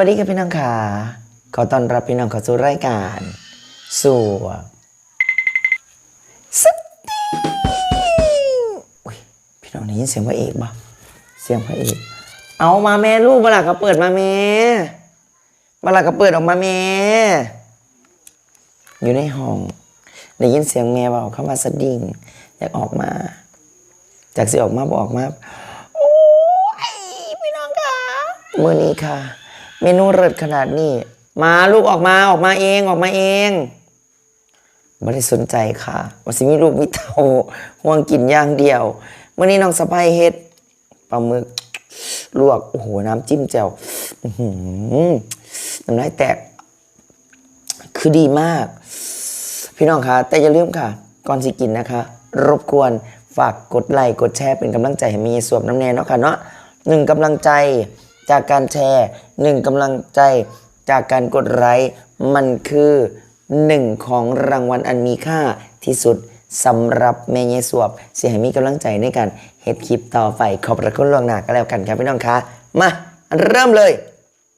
วัสดีครับพี่น้องค่ะ ขอต้อนรับพี่น้องเข้าสู่รายการสู่สติอุ๊ยพี่น้องได้ยินเสียงพระเอกปะเสียงพระเอก เอามาแม่ลูกมาละก็เปิดมาแม่มาละก็เปิดออกมาแม่อยู่ในห้อง ได้ยินเสียงแม่เบาเข้ามาสดิ่งอยากออกมา จากสิออกมาบออกมาโอ้ยพี่น้องค่ะมื่อนี้ค่ะ เมนูเลิศขนาดนี้ มาลูกออกมาออกมาเองออกมาเองไม่ได้สนใจค่ะว่าสิมีลูกมีเตาห่วงกินอย่างเดียวเมื่อนี้น้องสะพายเฮ็ดปลาหมึกลวกโอ้โหน้ำจิ้มแจ่วหน้ำลายแตก คือดีมาก พี่น้องคะแต่อย่าลืมค่ะ ก่อนสิกินนะคะ รบกวนฝากกดไลค์กดแชร์เป็นกำลังใจให้มีสวบน้ำแน่เนาะค่ะเนาะหนึ่งกำลังใจ จากการแชร์หนึ่งกำลังใจจากการกดไลค์มันคือหนึ่งของรางวัลอันมีค่าที่สุดสำหรับแม่เยสวบเสียให้มีกำลังใจในการเฮ็ดคลิปต่อไปขอบพระคุณล่วงหน้าก็แล้วกันครับพี่น้องคะมาเริ่มเลย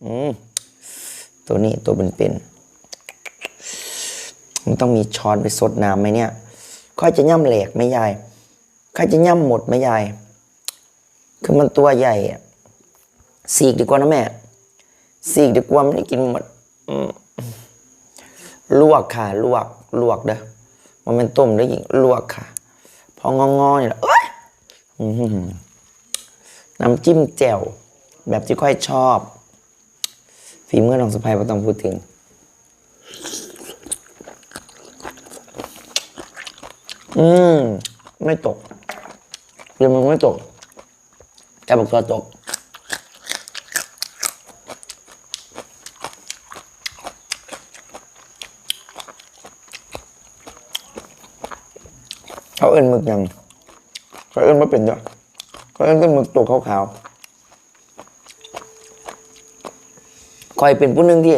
อืมตัวนี้ตัวเป็นๆมันต้องมีช้อนไปสดน้ำไหมเนี่ยค่อยจะย่ำแหลกไหม่ยายค่อยจะย่ำหมดไหมยาย คือมันตัวใหญ่อะ สีกดีกว่านะแม่ สีกดีกว่าไม่ได้กินหมดลวกค่ะ ลวก ลวกเด้อมันเป็นต้มได้อหญิงลวกค่ะ พององอๆนี่แหละเอ้ยน้ำจิ้มแจ่ว แบบที่ค่อยชอบฝีมือน้องสะพายไม่ต้องพูดถึงอืม ไม่ตกเรียมันไม่ตกแต่บอกตัวตก เขาเอิ้นหมึกยังเขาเอิ้นไม่เป็นจ้ะเขาเอิ้นเป็นหมึกตัวขาวๆคอยเป็นผู้หนึ่งที่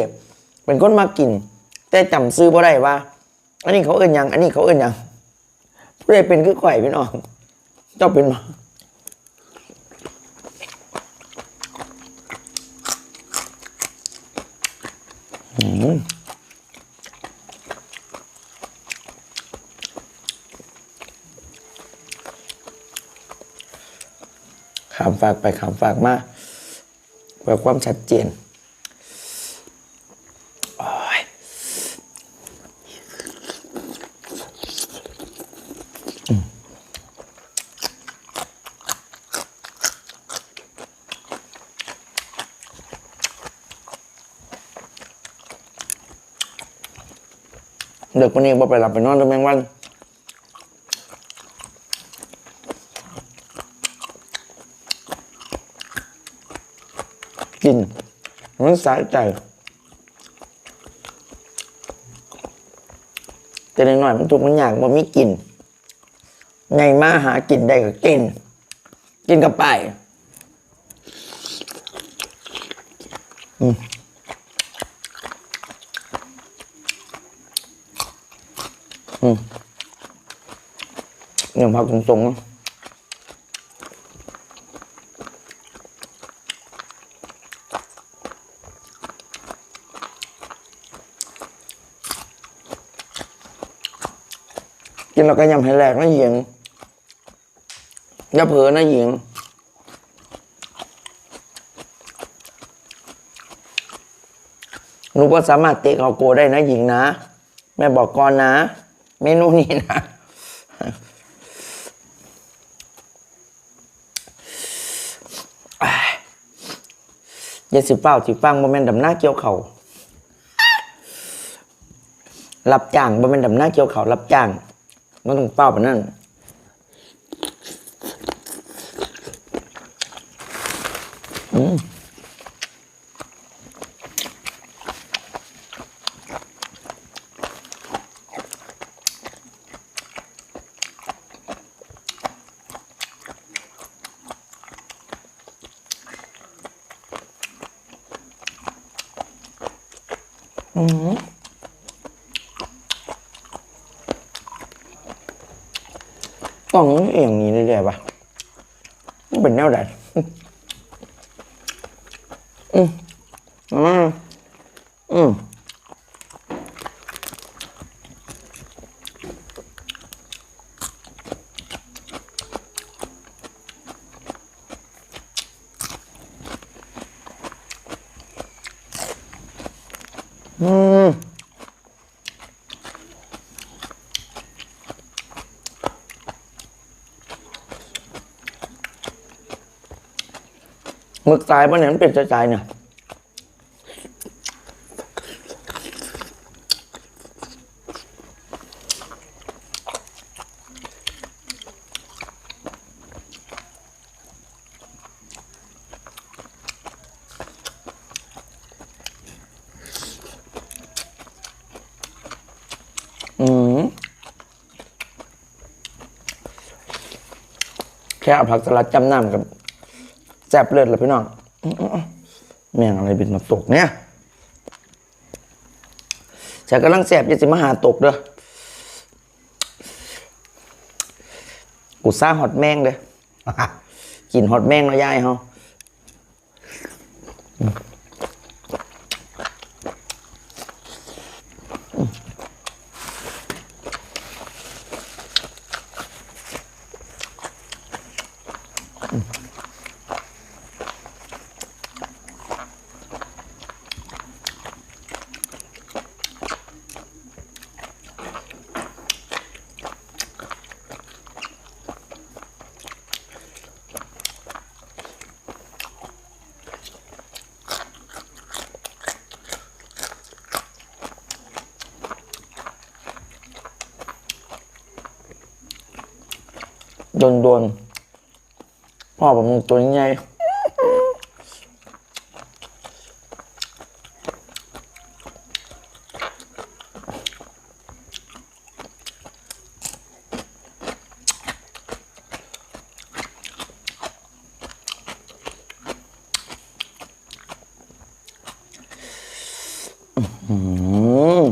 เป็นคนมากิน แต่จำซื้อบ่ได้ว่า อันนี้เขาเอิ้นยัง อันนี้เขาเอิ้นยังผู้ใดเป็นคือข่อยพี่น้องเจ้าเป็นมาอืม ขามฝากไปขามฝากมาเพื่อความชัดเจนเด็กคนนี้บ่ไปหลับไปนอนแล้วแมงวัน มันสายใจแต่ในหน่อยมันทุกมันอยากบ่มีกินไงมาหากินได้ก็กิน กินกับไปอย่างพักตรงๆนะ กินแล้วก็ยำให้แหลกนะหญิงอย่าเผลอนะหญิงหนูก็สามารถเตะเขาโกได้นะหญิงนะ แม่บอกก่อนนะ เมนูนี้นะย่าสิเป้าสิฟังบ่แม่นดำหน้าเกี่ยวเขารับจ้างบ่แม่นดำหน้าเกี่ยวเขารับจ้าง มันต้องเป้าปานนั้นกล่อ ต้องเอย่างนี้เรื่อยๆป่ะมันเป็นแนวไหนอืม หมึกตายปะเนี่ยมันเป็นใจใจเนี่ยอืมแค่เอาผักสลัดจำน้ำกับ ซ่บเลือดเลยพี่น้องแม่งอะไรบินมาตกเนี่ยฉันกำลังแซ่บยังสิมาหาตกเด้อกูซ่าฮอตแมงเด้อกินฮอตแมงเนาะยายเฮา โดนโดนพ่อผมตัวใหญ่อืม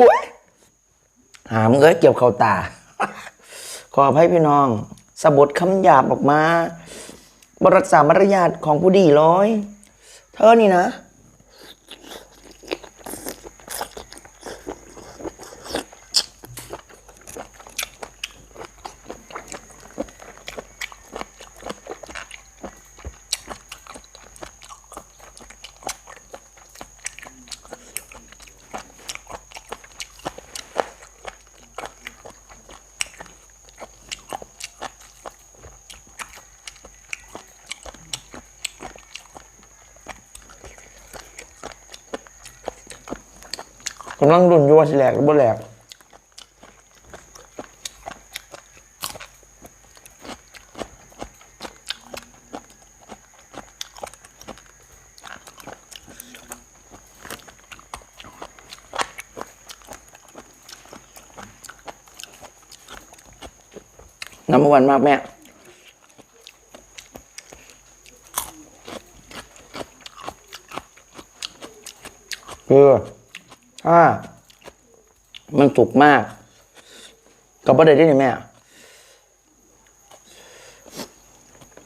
อุ้ยหามเอ้ยเกี่ยวเข่าตา ขออภัยพี่น้องสะบดคำหยาบออกมาบรักษามารยาทของผู้ดีร้อย เธอนี่นะ กำลังดุนยัวสิแหลกหรือบ่แหลกน้ำมันมากแม่คือ ถ้ามันสุกมากก็บ่ได้ได้นี่แม่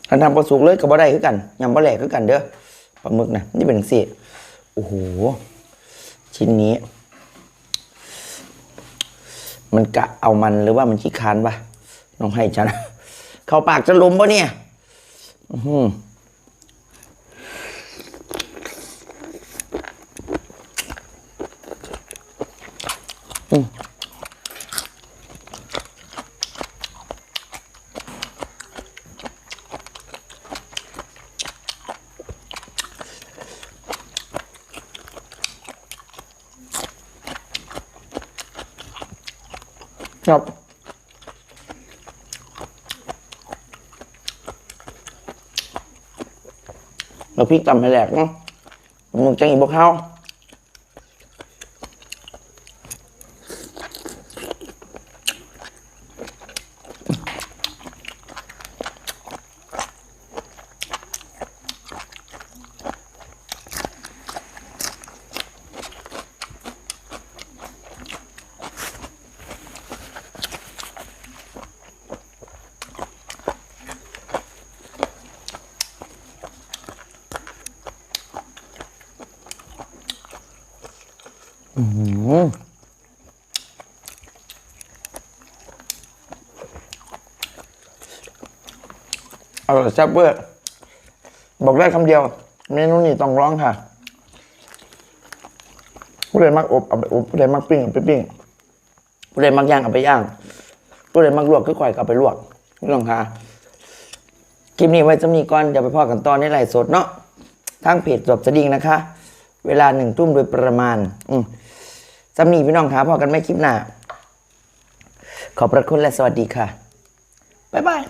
คันทำปลาสุกเลยก็บ่ได้คือกันยำปลาแหลกคือกันเด้อปลาหมึกนะนี่เป็นสิโอ้โห ชิ้นนี้ มันกะเอามันหรือว่ามันขี้คานปะน้องให้ฉัน เข้าปากจะลมปะเนี่ย อือ ครับเราพริกตำให้แหลกเนาะมึงจังอีกบกเข้า หืออร่อยแซ่บเวอร์บอกได้คำเดียว เมนูนี้ต้องร้องค่ะ ผู้ใดมักอบเอาไปอบผู้ใดมักปิ้งเอาไปปิ้งผู้ใดมักย่างเอาไปย่าง ผู้ใดมักลวกก็ก่อยก็เอาไปลวกไม่ต้องค่ะคลิปนี้ไว้จะมีก่อนจะไปพอกันตอนในไลฟ์สดเนาะทางเพจจบสดิ่งนะคะ เวลาหนึ่งทุ่มโดยประมาณ อืม สำนีพี่น้องคะพอกันไม่คลิปหน้า ขอบพระคุณและสวัสดีค่ะ บ๊ายบาย